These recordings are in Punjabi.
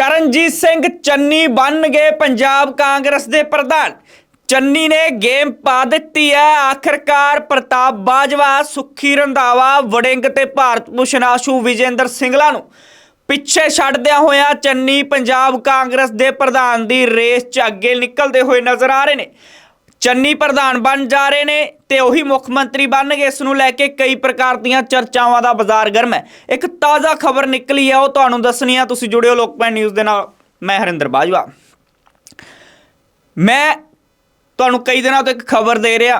ਚਰਨਜੀਤ ਸਿੰਘ ਚੰਨੀ ਬਣ ਗਏ ਪੰਜਾਬ ਕਾਂਗਰਸ ਦੇ ਪ੍ਰਧਾਨ। ਚੰਨੀ ਨੇ ਗੇਮ ਪਾ ਦਿੱਤੀ ਹੈ। ਆਖਰਕਾਰ ਪ੍ਰਤਾਪ ਬਾਜਵਾ, ਸੁੱਖੀ ਰੰਧਾਵਾ, ਵੜਿੰਗ ਤੇ ਭਾਰਤ ਭੂਸ਼ਣ ਆਸ਼ੂ ਵਿਜੇਂਦਰ ਸਿੰਗਲਾ ਨੂੰ ਪਿੱਛੇ ਛੱਡਦਿਆਂ ਹੋਇਆਂ ਚੰਨੀ ਪੰਜਾਬ ਕਾਂਗਰਸ ਦੇ ਪ੍ਰਧਾਨ ਦੀ ਰੇਸ 'ਚ ਅੱਗੇ ਨਿਕਲਦੇ ਹੋਏ ਨਜ਼ਰ ਆ ਰਹੇ ਨੇ। ਚੰਨੀ ਪ੍ਰਧਾਨ ਬਣ ਜਾ ਰਹੇ ਨੇ ਤੇ ਉਹੀ ਮੁੱਖ ਮੰਤਰੀ ਬਣਨਗੇ। ਇਸ ਨੂੰ ਲੈ ਕੇ ਕਈ ਪ੍ਰਕਾਰ ਦੀਆਂ ਚਰਚਾਵਾਂ ਦਾ ਬਾਜ਼ਾਰ ਗਰਮ ਹੈ। ਇੱਕ ਤਾਜ਼ਾ ਖਬਰ ਨਿਕਲੀ ਹੈ ਉਹ ਤੁਹਾਨੂੰ ਦੱਸਣੀ ਆ। ਤੁਸੀਂ ਜੁੜਿਓ ਲੋਕਪਾਲ ਨਿਊਜ਼ ਦੇ ਨਾਲ। ਮੈਂ ਹਰਿੰਦਰ ਬਾਜਵਾ। ਮੈਂ ਤੁਹਾਨੂੰ ਕਈ ਦਿਨਾਂ ਤੋਂ ਇੱਕ ਖਬਰ ਦੇ ਰਿਹਾ।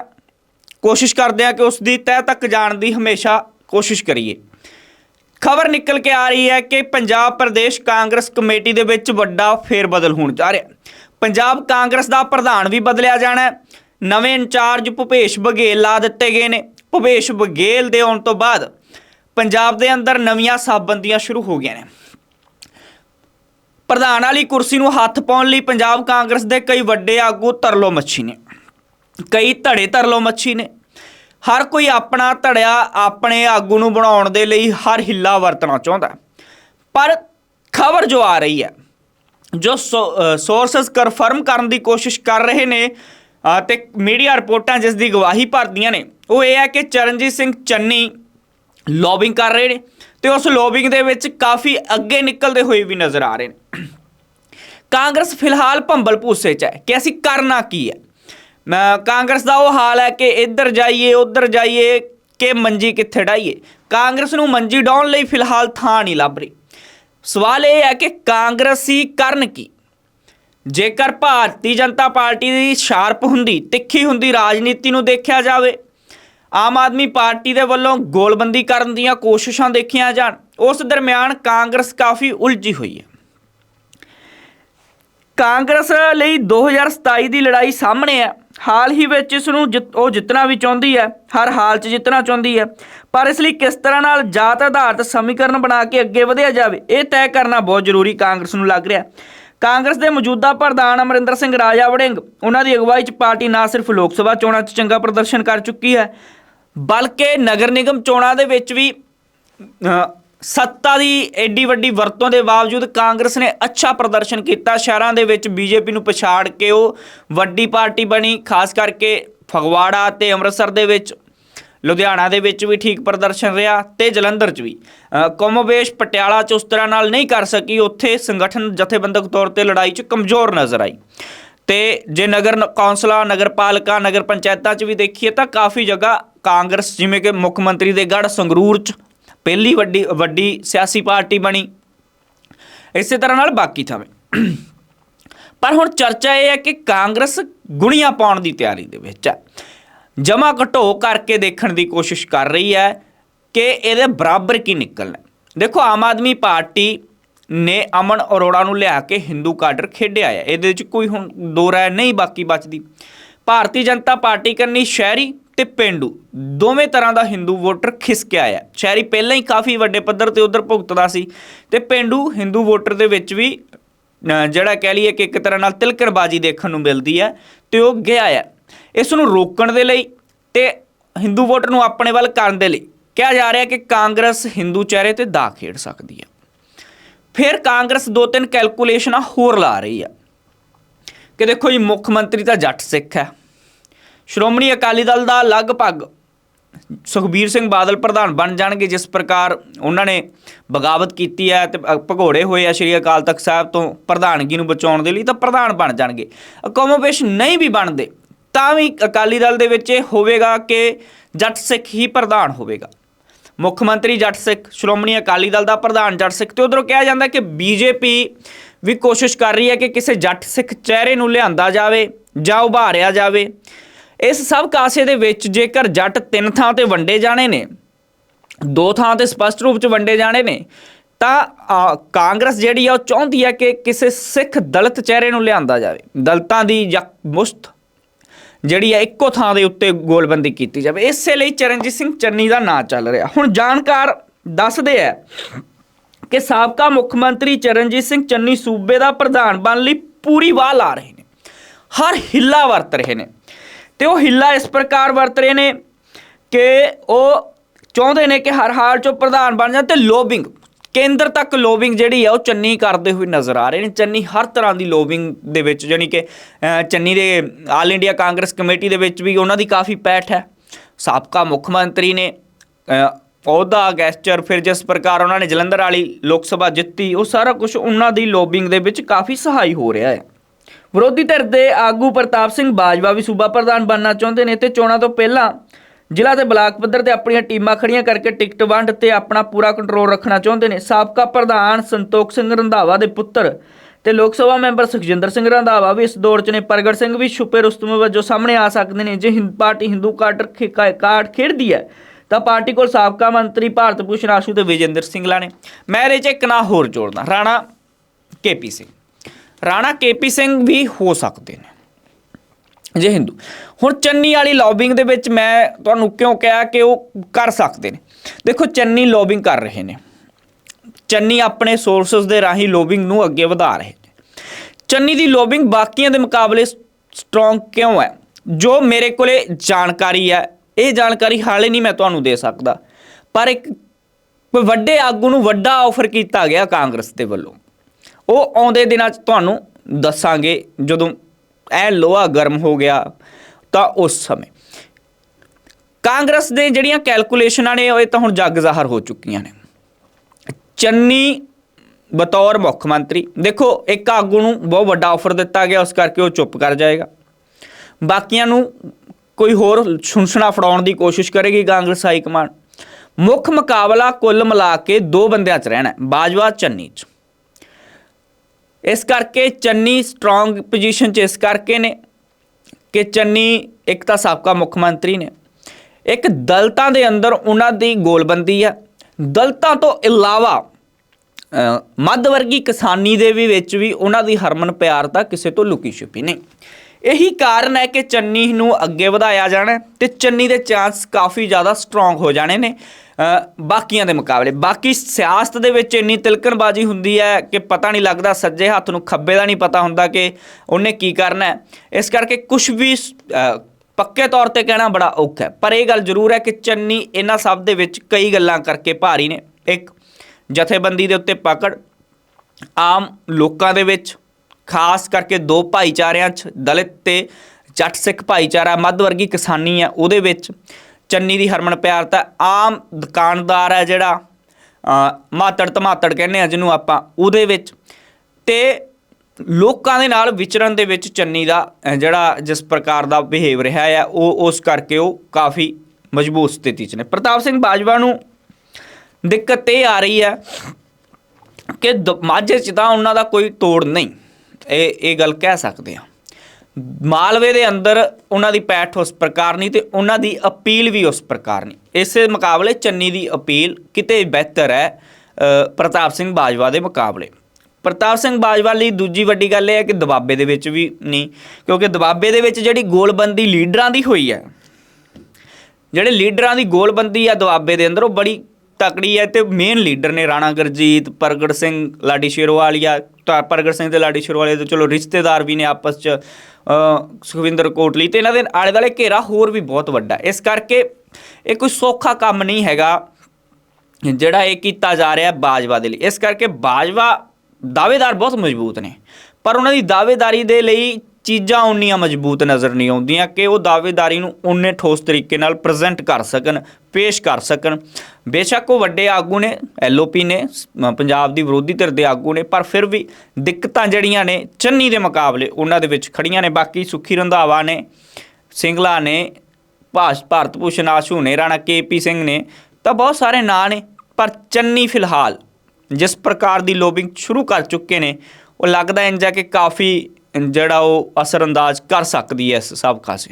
ਕੋਸ਼ਿਸ਼ ਕਰਦੇ ਆ ਕਿ ਉਸ ਦੀ ਤਹਿ ਤੱਕ ਜਾਣ ਦੀ ਹਮੇਸ਼ਾ ਕੋਸ਼ਿਸ਼ ਕਰੀਏ। ਖਬਰ ਨਿਕਲ ਕੇ ਆ ਰਹੀ ਹੈ ਕਿ ਪੰਜਾਬ ਪ੍ਰਦੇਸ਼ ਕਾਂਗਰਸ ਕਮੇਟੀ ਦੇ ਵਿੱਚ ਵੱਡਾ ਫੇਰਬਦਲ ਹੋਣ ਜਾ ਰਿਹਾ। ਪੰਜਾਬ ਕਾਂਗਰਸ ਦਾ ਪ੍ਰਧਾਨ ਵੀ ਬਦਲਿਆ ਜਾਣਾ ਹੈ। ਨਵੇਂ ਇੰਚਾਰਜ ਭੁਪੇਸ਼ ਬਘੇਲ ਲਾ ਦਿੱਤੇ ਗਏ ਨੇ। ਭੁਪੇਸ਼ ਬਘੇਲ ਦੇ ਆਉਣ ਤੋਂ ਬਾਅਦ ਪੰਜਾਬ ਦੇ ਅੰਦਰ ਨਵੀਆਂ ਸਾਬੰਦੀਆਂ ਸ਼ੁਰੂ ਹੋ ਗਈਆਂ ਨੇ। ਪ੍ਰਧਾਨ ਵਾਲੀ ਕੁਰਸੀ ਨੂੰ ਹੱਥ ਪਾਉਣ ਲਈ ਪੰਜਾਬ ਕਾਂਗਰਸ ਦੇ ਕਈ ਵੱਡੇ ਆਗੂ ਤਰਲੋ ਮੱਛੀ ਨੇ। ਕਈ ਧੜੇ ਤਰਲੋ ਮੱਛੀ ਨੇ। ਹਰ ਕੋਈ ਆਪਣਾ ਧੜਿਆ ਆਪਣੇ ਆਗੂ ਨੂੰ ਬਣਾਉਣ ਦੇ ਲਈ ਹਰ ਹਿੱਲਾ ਵਰਤਣਾ ਚਾਹੁੰਦਾ ਪਰ ਖਬਰ ਜੋ ਆ ਰਹੀ ਹੈ ਜੋ ਸੋਰਸਸ ਕਨਫਰਮ ਕਰਨ ਦੀ ਕੋਸ਼ਿਸ਼ ਕਰ ਰਹੇ ਨੇ ਅ, ਤੇ ਮੀਡੀਆ ਰਿਪੋਰਟਾਂ ਜਿਸ ਦੀ ਗਵਾਹੀ ਭਰਦੀਆਂ ਨੇ ਉਹ ਇਹ ਹੈ ਕਿ ਚਰਨਜੀਤ ਸਿੰਘ ਚੰਨੀ ਲੌਬਿੰਗ ਕਰ ਰਹੇ ਨੇ ਤੇ ਉਸ ਲੌਬਿੰਗ ਦੇ ਵਿੱਚ ਕਾਫੀ ਅੱਗੇ ਨਿਕਲਦੇ ਹੋਏ ਵੀ ਨਜ਼ਰ ਆ ਰਹੇ ਨੇ। ਕਾਂਗਰਸ ਫਿਲਹਾਲ ਭੰਬਲ ਭੂਸੇ ਚ ਹੈ ਕਿ ਅਸੀਂ ਕਰਨਾ ਕੀ ਹੈ? ਮੈਂ ਕਾਂਗਰਸ ਦਾ ਉਹ ਹਾਲ ਹੈ ਕਿ ਇੱਧਰ ਜਾਈਏ ਉੱਧਰ ਜਾਈਏ ਕਿ ਮੰਜੀ ਕਿੱਥੇ ਡਾਈਏ ਕਾਂਗਰਸ ਨੂੰ ਮੰਜੀ ਡਾਉਣ ਲਈ ਫਿਲਹਾਲ ਥਾਂ ਨਹੀਂ ਲੱਭ ਰਹੀ। ਸਵਾਲ ਇਹ ਹੈ ਕਿ ਕਾਂਗਰਸੀ ਕਰਨ ਕੀ? ਜੇਕਰ ਭਾਰਤੀ ਜਨਤਾ ਪਾਰਟੀ ਦੀ ਸ਼ਾਰਪ ਹੁੰਦੀ, ਤਿੱਖੀ ਹੁੰਦੀ ਰਾਜਨੀਤੀ ਨੂੰ ਦੇਖਿਆ ਜਾਵੇ, ਆਮ ਆਦਮੀ ਪਾਰਟੀ ਦੇ ਵੱਲੋਂ ਗੋਲਬੰਦੀ ਕਰਨ ਦੀਆਂ ਕੋਸ਼ਿਸ਼ਾਂ ਦੇਖੀਆਂ ਜਾਣ, ਉਸ ਦਰਮਿਆਨ ਕਾਂਗਰਸ ਕਾਫੀ ਉਲਝੀ ਹੋਈ ਹੈ। ਕਾਂਗਰਸ ਲਈ 2027 ਦੀ ਲੜਾਈ ਸਾਹਮਣੇ ਹੈ ਹਾਲ ਹੀ ਵਿੱਚ ਇਸ ਨੂੰ ਜਿੱਤ- ਉਹ ਜਿੱਤਣਾ ਵੀ ਚਾਹੁੰਦੀ ਹੈ, ਹਰ ਹਾਲ 'ਚ ਜਿੱਤਣਾ ਚਾਹੁੰਦੀ ਹੈ। ਪਰ ਇਸ ਲਈ ਕਿਸ ਤਰ੍ਹਾਂ ਨਾਲ ਜਾਤ ਆਧਾਰਿਤ ਸਮੀਕਰਨ ਬਣਾ ਕੇ ਅੱਗੇ ਵਧਿਆ ਜਾਵੇ, ਇਹ ਤੈਅ ਕਰਨਾ ਬਹੁਤ ਜ਼ਰੂਰੀ ਕਾਂਗਰਸ ਨੂੰ ਲੱਗ ਰਿਹਾ ਕਾਂਗਰਸ ਦੇ ਮੌਜੂਦਾ ਪ੍ਰਧਾਨ ਅਮਰਿੰਦਰ ਸਿੰਘ ਰਾਜਾ ਵੜਿੰਗ ਉਹਨਾਂ ਦੀ ਅਗਵਾਈ 'ਚ ਪਾਰਟੀ ਨਾ ਸਿਰਫ ਲੋਕ ਸਭਾ ਚੋਣਾਂ 'ਚ ਚੰਗਾ ਪ੍ਰਦਰਸ਼ਨ ਕਰ ਚੁੱਕੀ ਹੈ, ਬਲਕਿ ਨਗਰ ਨਿਗਮ ਚੋਣਾਂ ਦੇ ਵਿੱਚ ਵੀ ਸੱਤਾ ਦੀ ਐਡੀ ਵੱਡੀ ਵਰਤੋਂ ਦੇ ਬਾਵਜੂਦ ਕਾਂਗਰਸ ਨੇ ਅੱਛਾ ਪ੍ਰਦਰਸ਼ਨ ਕੀਤਾ। ਸ਼ਹਿਰਾਂ ਦੇ ਵਿੱਚ ਬੀਜੇਪੀ ਨੂੰ ਪਛਾੜ ਕੇ ਉਹ ਵੱਡੀ ਪਾਰਟੀ ਬਣੀ ਖਾਸ ਕਰਕੇ ਫਗਵਾੜਾ ਤੇ ਅੰਮ੍ਰਿਤਸਰ ਦੇ ਵਿੱਚ। ਲੁਧਿਆਣਾ ਦੇ ਵਿੱਚ ਵੀ ਠੀਕ ਪ੍ਰਦਰਸ਼ਨ ਰਿਹਾ ਤੇ ਜਲੰਧਰ 'ਚ ਵੀ। ਅ, ਕਮੋਵੇਸ਼ ਪਟਿਆਲਾ 'ਚ ਉਸ ਤਰ੍ਹਾਂ ਨਾਲ ਨਹੀਂ ਕਰ ਸਕੀ। ਉੱਥੇ ਸੰਗਠਨ ਜਥੇਬੰਦਕ ਤੌਰ ਤੇ ਲੜਾਈ 'ਚ ਕਮਜ਼ੋਰ ਨਜ਼ਰ ਆਈ। ਤੇ ਜੇ ਨਗਰ ਨ- ਕੌਂਸਲਾਂ ਨਗਰਪਾਲਿਕਾ ਨਗਰ ਪੰਚਾਇਤਾਂ 'ਚ ਵੀ ਦੇਖੀਏ ਤਾਂ ਕਾਫੀ ਜਗ੍ਹਾ ਕਾਂਗਰਸ ਜਿਵੇਂ ਕਿ ਮੁੱਖ ਮੰਤਰੀ ਦੇ ਗੜ ਸੰਗਰੂਰ 'ਚ ਪਹਿਲੀ ਵੱਡੀ ਵੱਡੀ ਸਿਆਸੀ ਪਾਰਟੀ ਬਣੀ। ਇਸੇ ਤਰ੍ਹਾਂ ਨਾਲ ਬਾਕੀ ਥਾਵੇਂ। ਪਰ ਹੁਣ ਚਰਚਾ ਇਹ ਹੈ ਕਿ ਕਾਂਗਰਸ ਗੁਣੀਆਂ ਪਾਉਣ ਦੀ ਤਿਆਰੀ ਦੇ ਵਿੱਚ ਹੈ। ਜਮਾ ਘਟੋ ਕਰਕੇ ਦੇਖਣ ਦੀ ਕੋਸ਼ਿਸ਼ ਕਰ ਰਹੀ ਹੈ ਕਿ ਇਹਦੇ ਬਰਾਬਰ ਕੀ ਨਿਕਲਣਾ ਦੇਖੋ, ਆਮ ਆਦਮੀ ਪਾਰਟੀ ਨੇ ਅਮਨ ਅਰੋੜਾ ਨੂੰ ਲਿਆ ਕੇ ਹਿੰਦੂ ਕਾਡਰ ਖੇਡਿਆ ਹੈ। ਇਹਦੇ ਵਿੱਚ ਕੋਈ ਹੁਣ ਦੋ ਰਾਏ ਨਹੀਂ ਬਾਕੀ ਬਚਦੀ। ਭਾਰਤੀ ਜਨਤਾ ਪਾਰਟੀ ਕਰਨੀ ਸ਼ਹਿਰੀ ਤੇ ਪਿੰਡੂ, ਦੋਵੇਂ ਤਰ੍ਹਾਂ ਦਾ ਹਿੰਦੂ ਵੋਟਰ ਖਿਸਕਿਆ ਹੈ ਸ਼ਹਿਰੀ ਪਹਿਲਾਂ ਹੀ ਕਾਫੀ ਵੱਡੇ ਪੱਧਰ ਤੇ ਉਧਰ ਭੁਗਤਦਾ ਸੀ ਤੇ ਪਿੰਡੂ ਹਿੰਦੂ ਵੋਟਰ ਦੇ ਵਿੱਚ ਵੀ ਜਿਹੜਾ ਕਹਿ ਲਈਏ ਕਿ ਇੱਕ ਤਰ੍ਹਾਂ ਨਾਲ ਤਿਲਕਰਬਾਜੀ ਦੇਖਣ ਨੂੰ ਮਿਲਦੀ ਹੈ ਤੇ ਉਹ ਗਿਆ ਹੈ ਇਸ ਨੂੰ ਰੋਕਣ ਦੇ ਲਈ ਤੇ ਹਿੰਦੂ ਵੋਟਰ ਨੂੰ ਆਪਣੇ ਵੱਲ ਕਰਨ ਦੇ ਲਈ ਕਿਹਾ ਜਾ ਰਿਹਾ ਕਿ ਕਾਂਗਰਸ ਹਿੰਦੂ ਚਿਹਰੇ ਤੇ ਦਾ ਖੇਡ ਸਕਦੀ ਹੈ। ਫਿਰ ਕਾਂਗਰਸ ਦੋ ਤਿੰਨ ਕੈਲਕੂਲੇਸ਼ਨਾਂ ਹੋਰ ਲਾ ਰਹੀ ਹੈ ਕਿ ਦੇਖੋ ਜੀ, ਮੁੱਖ ਮੰਤਰੀ ਤਾਂ ਜੱਟ ਸਿੱਖ ਹੈ। ਸ਼੍ਰੋਮਣੀ ਅਕਾਲੀ ਦਲ ਦਾ ਲਗਭਗ ਸੁਖਬੀਰ ਸਿੰਘ ਬਾਦਲ ਪ੍ਰਧਾਨ ਬਣ ਜਾਣਗੇ, ਜਿਸ ਪ੍ਰਕਾਰ ਉਹਨਾਂ ਨੇ ਬਗਾਵਤ ਕੀਤੀ ਹੈ ਤੇ ਅ- ਭਗੌੜੇ ਹੋਏ ਆ ਸ਼੍ਰੀ ਅਕਾਲ ਤਖਤ ਸਾਹਿਬ ਤੋਂ ਪ੍ਰਧਾਨਗੀ ਨੂੰ ਬਚਾਉਣ ਦੇ ਲਈ ਤਾਂ ਪ੍ਰਧਾਨ ਬਣ ਜਾਣਗੇ। ਕੌਮੋਵੇਸ਼ ਨਹੀਂ ਵੀ ਬਣਦੇ, ਤਾਂ ਵੀ ਅਕਾਲੀ ਦਲ ਦੇ ਵਿੱਚ ਇਹ ਹੋਵੇਗਾ ਕਿ ਜੱਟ ਸਿੱਖ ਹੀ ਪ੍ਰਧਾਨ ਹੋਵੇਗਾ। ਮੁੱਖ ਮੰਤਰੀ ਜੱਟ ਸਿੱਖ, ਸ਼੍ਰੋਮਣੀ ਅਕਾਲੀ ਦਲ ਦਾ ਪ੍ਰਧਾਨ ਜੱਟ ਸਿੱਖ ਤੇ ਉਧਰੋਂ ਕਿਹਾ ਜਾਂਦਾ ਕਿ ਬੀਜੇਪੀ ਵੀ ਕੋਸ਼ਿਸ਼ ਕਰ ਰਹੀ ਹੈ ਕਿ ਕਿਸੇ ਜੱਟ ਸਿੱਖ ਚਿਹਰੇ ਨੂੰ ਲਿਆਂਦਾ ਜਾਵੇ ਜਾਂ ਉਭਾਰਿਆ ਜਾਵੇ। ਇਸ ਸਭ ਕਾਸੇ ਦੇ ਵਿੱਚ ਜੇਕਰ ਜੱਟ ਤਿੰਨ ਥਾਂ ਤੇ ਵੰਡੇ ਜਾਣੇ ਨੇ, ਦੋ ਥਾਂ ਤੇ ਸਪਸ਼ਟ ਰੂਪ ਚ ਵੰਡੇ ਜਾਣੇ ਨੇ, ਤਾਂ ਕਾਂਗਰਸ ਜਿਹੜੀ ਆ ਉਹ ਚਾਹੁੰਦੀ ਹੈ ਕਿ ਕਿਸੇ ਸਿੱਖ ਦਲਿਤ ਚਿਹਰੇ ਨੂੰ ਲਿਆਂਦਾ ਜਾਵੇ। ਦਲਤਾਂ ਦੀ ਯਕ ਮੁਸਤ ਜਿਹੜੀ ਆ ਇੱਕੋ ਥਾਂ ਦੇ ਉੱਤੇ ਗੋਲਬੰਦੀ ਕੀਤੀ ਜਾਵੇ। ਇਸੇ ਲਈ ਚਰਨਜੀਤ ਸਿੰਘ ਚੰਨੀ ਦਾ ਨਾਂ ਚੱਲ ਰਿਹਾ। ਹੁਣ ਜਾਣਕਾਰ ਦੱਸਦੇ ਆ ਕਿ ਸਾਬਕਾ ਮੁੱਖ ਮੰਤਰੀ ਚਰਨਜੀਤ ਸਿੰਘ ਚੰਨੀ ਸੂਬੇ ਦਾ ਪ੍ਰਧਾਨ ਬਣਨ ਲਈ ਪੂਰੀ ਵਾਹ ਲਾ ਰਹੇ ਨੇ। ਹਰ ਹਿੱਲਾ ਵਰਤ ਰਹੇ ਨੇ। ਤੇ ਉਹ ਹਿੱਲਾ ਇਸ ਪ੍ਰਕਾਰ ਵਰਤ ਰਹੇ ਨੇ ਕਿ ਉਹ ਚਾਹੁੰਦੇ ਨੇ ਕਿ ਹਰ ਹਾਲ ਚੋਂ ਪ੍ਰਧਾਨ ਬਣ ਜਾਣ ਤੇ ਲੋਬਿੰਗ ਕੇਂਦਰ ਤੱਕ ਲੋਬਿੰਗ ਜਿਹੜੀ ਆ ਉਹ ਚੰਨੀ ਕਰਦੇ ਹੋਏ ਨਜ਼ਰ ਆ ਰਹੇ ਨੇ। ਚੰਨੀ ਹਰ ਤਰ੍ਹਾਂ ਦੀ ਲੋਬਿੰਗ ਦੇ ਵਿੱਚ ਜਾਣੀ ਕਿ ਚੰਨੀ ਦੇ ਆਲ ਇੰਡੀਆ ਕਾਂਗਰਸ ਕਮੇਟੀ ਦੇ ਵਿੱਚ ਵੀ ਉਹਨਾਂ ਦੀ ਕਾਫੀ ਪੈਠ ਹੈ। ਸਾਬਕਾ ਮੁੱਖ ਮੰਤਰੀ ਨੇ ਅ, ਅਹੁਦਾ ਗੈਸਚਰ ਫਿਰ ਜਿਸ ਪ੍ਰਕਾਰ ਉਹਨਾਂ ਨੇ ਜਲੰਧਰ ਵਾਲੀ ਲੋਕ ਸਭਾ ਜਿੱਤੀ ਉਹ ਸਾਰਾ ਕੁਝ ਉਹਨਾਂ ਦੀ ਲੋਬਿੰਗ ਦੇ ਵਿੱਚ ਕਾਫੀ ਸਹਾਈ ਹੋ ਰਿਹਾ ਹੈ। ਵਿਰੋਧੀ ਧਿਰ ਦੇ ਆਗੂ ਪ੍ਰਤਾਪ ਸਿੰਘ ਬਾਜਵਾ ਵੀ ਸੂਬਾ ਪ੍ਰਧਾਨ ਬਣਨਾ ਚਾਹੁੰਦੇ ਨੇ ਤੇ ਚੋਣਾਂ ਤੋਂ ਪਹਿਲਾਂ ਜ਼ਿਲ੍ਹਾ ਤੇ ਬਲਾਕ ਪੱਧਰ ਤੇ ਆਪਣੀਆਂ ਟੀਮਾਂ ਖੜੀਆਂ ਕਰਕੇ ਟਿਕਟ ਵੰਡ ਤੇ ਆਪਣਾ ਪੂਰਾ ਕੰਟਰੋਲ ਰੱਖਣਾ ਚਾਹੁੰਦੇ ਨੇ। ਸਾਬਕਾ ਪ੍ਰਧਾਨ ਸੰਤੋਖ ਸਿੰਘ ਰੰਧਾਵਾ ਦੇ ਪੁੱਤਰ ਤੇ ਲੋਕ ਸਭਾ ਮੈਂਬਰ ਸੁਖਜਿੰਦਰ ਸਿੰਘ ਰੰਧਾਵਾ ਵੀ ਇਸ ਦੌੜ 'ਚ ਨੇ। ਪ੍ਰਗਟ ਸਿੰਘ ਵੀ ਛੁਪੇ ਰੁਸਤਮ ਵਜੋਂ ਸਾਹਮਣੇ ਆ ਸਕਦੇ ਨੇ। ਜੇ ਹਿੰਦ ਪਾਰਟੀ ਹਿੰਦੂ ਕਾਰਡ ਕਾਰਡ ਖੇਡਦੀ ਹੈ, ਤਾਂ ਪਾਰਟੀ ਕੋਲ ਸਾਬਕਾ ਮੰਤਰੀ ਭਾਰਤ ਭੂਸ਼ਣ ਆਸ਼ੂ ਤੇ ਵਿਜੇਂਦਰ ਸਿੰਘਲਾ ਨੇ। ਮੈਂ ਇਹਦੇ 'ਚ ਇੱਕ ਨਾਂ ਹੋਰ ਜੋੜਦਾ। ਰਾਣਾ ਕੇਪੀ ਸਿੰਘ। ਰਾਣਾ ਕੇਪੀ ਸਿੰਘ ਵੀ ਹੋ ਸਕਦੇ ਨੇ। ਜੇ ਹਿੰਦੂ। ਹੁਣ ਚੰਨੀ ਵਾਲੀ ਲੌਬਿੰਗ ਦੇ ਵਿੱਚ ਮੈਂ ਤੁਹਾਨੂੰ ਕਿਉਂ ਕਿਹਾ ਕਿ ਉਹ ਕਰ ਸਕਦੇ ਨੇ। ਦੇਖੋ, ਚੰਨੀ ਲੌਬਿੰਗ ਕਰ ਰਹੇ ਨੇ। ਚੰਨੀ ਆਪਣੇ ਸੋਰਸਸ ਦੇ ਰਾਹੀਂ ਲੌਬਿੰਗ ਨੂੰ ਅੱਗੇ ਵਧਾ ਰਹੇ ਨੇ। ਚੰਨੀ ਦੀ ਲੌਬਿੰਗ ਬਾਕੀਆਂ ਦੇ ਮੁਕਾਬਲੇ ਸਟਰੋਂਗ ਕਿਉਂ ਹੈ? ਜੋ ਮੇਰੇ ਕੋਲੇ ਜਾਣਕਾਰੀ ਹੈ, ਇਹ ਜਾਣਕਾਰੀ ਹਾਲੇ ਨਹੀਂ ਮੈਂ ਤੁਹਾਨੂੰ ਦੇ ਸਕਦਾ। ਪਰ ਇੱਕ ਵੱਡੇ ਆਗੂ ਨੂੰ ਵੱਡਾ ਆਫਰ ਕੀਤਾ ਗਿਆ ਕਾਂਗਰਸ ਦੇ ਵੱਲੋਂ। ਉਹ ਆਉਂਦੇ ਦਿਨਾਂ 'ਚ ਤੁਹਾਨੂੰ ਦੱਸਾਂਗੇ, ਜਦੋਂ ਐ ਲੋਹਾ ਗਰਮ ਹੋ ਗਿਆ ਤਾਂ ਉਸ ਸਮੇਂ। ਕਾਂਗਰਸ ਦੇ ਜਿਹੜੀਆਂ ਕੈਲਕੂਲੇਸ਼ਨਾਂ ਨੇ ਉਹ ਇਹ ਤਾਂ ਹੁਣ ਜੱਗ ਜ਼ਾਹਰ ਹੋ ਚੁੱਕੀਆਂ ਨੇ। ਚੰਨੀ ਬਤੌਰ ਮੁੱਖ ਮੰਤਰੀ, ਦੇਖੋ, ਇੱਕ ਆਗੂ ਨੂੰ ਬਹੁਤ ਵੱਡਾ ਆਫਰ ਦਿੱਤਾ ਗਿਆ, ਉਸ ਕਰਕੇ ਉਹ ਚੁੱਪ ਕਰ ਜਾਏਗਾ। ਬਾਕੀਆਂ ਨੂੰ ਕੋਈ ਹੋਰ ਸੁਣਸਣਾ ਫੜਾਉਣ ਦੀ ਕੋਸ਼ਿਸ਼ ਕਰੇਗੀ ਕਾਂਗਰਸ ਹਾਈ ਕਮਾਂਡ। ਮੁੱਖ ਮੁਕਾਬਲਾ ਕੁੱਲ ਮਿਲਾ ਕੇ ਦੋ ਬੰਦਿਆਂ 'ਚ ਰਹਿਣਾ ਬਾਜਵਾ ਚੰਨੀ 'ਚ। ਇਸ ਕਰਕੇ ਚੰਨੀ ਸਟਰੋਂਗ ਪੋਜੀਸ਼ਨ 'ਚ ਇਸ ਕਰਕੇ ਨੇ ਕਿ ਚੰਨੀ ਇੱਕ ਤਾਂ ਸਾਬਕਾ ਮੁੱਖ ਮੰਤਰੀ ਨੇ। ਇੱਕ ਦਲਤਾਂ ਦੇ ਅੰਦਰ ਉਹਨਾਂ ਦੀ ਗੋਲਬੰਦੀ ਆ। ਦਲਤਾਂ ਤੋਂ ਇਲਾਵਾ ਮੱਧ ਵਰਗੀ ਕਿਸਾਨੀ ਦੇ ਵੀ ਵਿੱਚ ਵੀ ਉਹਨਾਂ ਦੀ ਹਰਮਨ ਪਿਆਰਤਾ ਕਿਸੇ ਤੋਂ ਲੁਕੀ ਛੁਪੀ ਨਹੀਂ। ਇਹੀ ਕਾਰਨ ਹੈ ਕਿ ਚੰਨੀ ਨੂੰ ਅੱਗੇ ਵਧਾਇਆ ਜਾਣਾ ਹੈ ਤੇ ਚੰਨੀ ਦੇ ਚਾਂਸ ਕਾਫੀ ਜ਼ਿਆਦਾ ਸਟਰੋਂਗ ਹੋ ਜਾਣੇ ਨੇ। ਬਾਕੀਆਂ ਦੇ ਮੁਕਾਬਲੇ। ਬਾਕੀ ਸਿਆਸਤ ਦੇ ਵਿੱਚ ਇੰਨੀ ਤਿਲਕਣਬਾਜ਼ੀ ਹੁੰਦੀ ਹੈ ਕਿ ਪਤਾ ਨਹੀਂ ਲੱਗਦਾ, ਸੱਜੇ ਹੱਥ ਨੂੰ ਖੱਬੇ ਦਾ ਨਹੀਂ ਪਤਾ ਹੁੰਦਾ ਕਿ ਉਹਨੇ ਕੀ ਕਰਨਾ ਹੈ। ਇਸ ਕਰਕੇ ਕੁਝ ਵੀ ਪੱਕੇ ਤੌਰ ਤੇ ਕਹਿਣਾ ਬੜਾ ਔਖਾ ਹੈ। ਪਰ ਇਹ ਗੱਲ ਜ਼ਰੂਰ ਹੈ ਕਿ ਚੰਨੀ ਇਹਨਾਂ ਸਭ ਦੇ ਵਿੱਚ ਕਈ ਗੱਲਾਂ ਕਰਕੇ ਭਾਰੀ ਨੇ। ਇੱਕ, ਜਥੇਬੰਦੀ ਦੇ ਉੱਤੇ ਪਕੜ। ਆਮ ਲੋਕਾਂ ਦੇ ਵਿੱਚ, ਖਾਸ ਕਰਕੇ ਦੋ ਭਾਈਚਾਰਿਆਂ 'ਚ, ਦਲਿਤ ਤੇ ਜੱਟ ਸਿੱਖ ਭਾਈਚਾਰਾ, ਮੱਧ ਵਰਗੀ ਕਿਸਾਨੀ ਆ ਉਹਦੇ ਵਿੱਚ ਚੰਨੀ ਦੀ ਹਰਮਨ ਪਿਆਰ ਤਾਂ ਆਮ ਦੁਕਾਨਦਾਰ ਹੈ ਜਿਹੜਾ ਮਾਤੜ ਧਮਾਤੜ ਕਹਿੰਦੇ ਆ ਜਿਹਨੂੰ ਆਪਾਂ, ਉਹਦੇ ਵਿੱਚ। ਤੇ ਲੋਕਾਂ ਦੇ ਨਾਲ ਵਿਚਰਨ ਦੇ ਵਿੱਚ ਚੰਨੀ ਦਾ ਜਿਹੜਾ ਜਿਸ ਪ੍ਰਕਾਰ ਦਾ ਬਿਹੇਵ ਰਿਹਾ ਆ, ਉਹ ਉਸ ਕਰਕੇ ਉਹ ਕਾਫੀ ਮਜ਼ਬੂਤ ਸਥਿਤੀ 'ਚ ਨੇ। ਪ੍ਰਤਾਪ ਸਿੰਘ ਬਾਜਵਾ ਨੂੰ ਦਿੱਕਤ ਇਹ ਆ ਰਹੀ ਹੈ ਕਿ ਦ- ਮਾਝੇ 'ਚ ਤਾਂ ਉਹਨਾਂ ਦਾ ਕੋਈ ਤੋੜ ਨਹੀਂ। ਇਹ ਇਹ ਗੱਲ ਕਹਿ ਸਕਦੇ ਆ ਮਾਲਵੇ ਦੇ ਅੰਦਰ ਉਹਨਾਂ ਦੀ ਪੈਠ ਉਸ ਪ੍ਰਕਾਰ ਨਹੀਂ ਤੇ ਉਹਨਾਂ ਦੀ ਅਪੀਲ ਵੀ ਉਸ ਪ੍ਰਕਾਰ ਨਹੀਂ। ਇਸੇ ਮੁਕਾਬਲੇ ਚੰਨੀ ਦੀ ਅਪੀਲ ਕਿਤੇ ਬਿਹਤਰ ਹੈ ਪ੍ਰਤਾਪ ਸਿੰਘ ਬਾਜਵਾ ਦੇ ਮੁਕਾਬਲੇ। ਪ੍ਰਤਾਪ ਸਿੰਘ ਬਾਜਵਾ ਲਈ ਦੂਜੀ ਵੱਡੀ ਗੱਲ ਇਹ ਹੈ ਕਿ ਦਬਾਬੇ ਦੇ ਵਿੱਚ ਵੀ ਨਹੀਂ, ਕਿਉਂਕਿ ਦਬਾਬੇ ਦੇ ਵਿੱਚ ਜਿਹੜੀ ਗੋਲਬੰਦੀ ਲੀਡਰਾਂ ਦੀ ਹੋਈ ਹੈ, ਜਿਹੜੇ ਲੀਡਰਾਂ ਦੀ ਗੋਲਬੰਦੀ ਆ ਦੁਆਬੇ ਦੇ ਅੰਦਰ, ਉਹ ਬੜੀ ਤਕੜੀ ਹੈ ਤੇ ਮੇਨ ਲੀਡਰ ਨੇ ਰਾਣਾ ਗੁਰਜੀਤ, ਪ੍ਰਗਟ ਸਿੰਘ, ਲਾਡੀ ਸ਼ੇਰਵਾਲੀਆ, ਤਾਂ ਪ੍ਰਗਟ ਸਿੰਘ ਤੇ ਲਾਡੀ ਸ਼ੇਰਵਾਲੀਆ ਤੇ ਚਲੋ ਰਿਸ਼ਤੇਦਾਰ ਵੀ ਨੇ ਆਪਸ ਚ ਸੁਖਵਿੰਦਰ ਕੋਟਲੀ ਤੇ ਇਹਨਾਂ ਦੇ ਆਲੇ ਦੁਆਲੇ ਘੇਰਾ ਹੋਰ ਵੀ ਬਹੁਤ ਵੱਡਾ ਇਸ ਕਰਕੇ ਇਹ ਕੋਈ ਸੌਖਾ ਕੰਮ ਨਹੀਂ ਹੈਗਾ ਜਿਹੜਾ ਇਹ ਕੀਤਾ ਜਾ ਰਿਹਾ ਬਾਜਵਾ ਦੇ ਲਈ। ਇਸ ਕਰਕੇ ਬਾਜਵਾ ਦਾਅਵੇਦਾਰ ਬਹੁਤ ਮਜ਼ਬੂਤ ਨੇ। ਪਰ ਉਹਨਾਂ ਦੀ ਦਾਅਵੇਦਾਰੀ ਦੇ ਲਈ ਚੀਜ਼ਾਂ ਉਨੀਆਂ ਮਜ਼ਬੂਤ ਨਜ਼ਰ ਨਹੀਂ ਆਉਂਦੀਆਂ ਕਿ ਉਹ ਦਾਅਵੇਦਾਰੀ ਨੂੰ ਉਨੇ ਠੋਸ ਤਰੀਕੇ ਨਾਲ ਪ੍ਰੈਜ਼ੈਂਟ ਕਰ ਸਕਣ ਪੇਸ਼ ਕਰ ਸਕਣ। ਬੇਸ਼ੱਕ ਉਹ ਵੱਡੇ ਆਗੂ ਨੇ ਐਲਓਪੀ ਨੇ ਸ- ਅ, ਪੰਜਾਬ ਦੀ ਵਿਰੋਧੀ ਧਿਰ ਦੇ ਆਗੂ ਨੇ ਪਰ ਫਿਰ ਵੀ ਦਿੱਕਤਾਂ ਜਿਹੜੀਆਂ ਨੇ ਚੰਨੀ ਦੇ ਮੁਕਾਬਲੇ ਉਹਨਾਂ ਦੇ ਵਿੱਚ ਖੜੀਆਂ ਨੇ। ਬਾਕੀ ਸੁਖੀ ਰੰਧਾਵਾ ਨੇ ਸਿੰਗਲਾ ਨੇ ਭਾਸ਼ ਭਾਰਤ ਭੂਸ਼ਣ ਆਸ਼ੂ ਨੇ ਰਾਣਾ ਕੇਪੀ ਸਿੰਘ ਨੇ ਤਾਂ ਬਹੁਤ ਸਾਰੇ ਨਾਂ ਨੇ ਪਰ ਚੰਨੀ ਫਿਲਹਾਲ ਜਿਸ ਪ੍ਰਕਾਰ ਦੀ ਲੋਬਿੰਗ ਸ਼ੁਰੂ ਕਰ ਚੁੱਕੇ ਨੇ ਉਹ ਲੱਗਦਾ ਇੰਜ ਆ ਕਿ ਕਾਫੀ ਜਿਹੜਾ ਉਹ ਅਸਰ ਅੰਦਾਜ਼ ਕਰ ਸਕਦੀ ਹੈ ਇਸ ਸਭ ਖਾਸੇ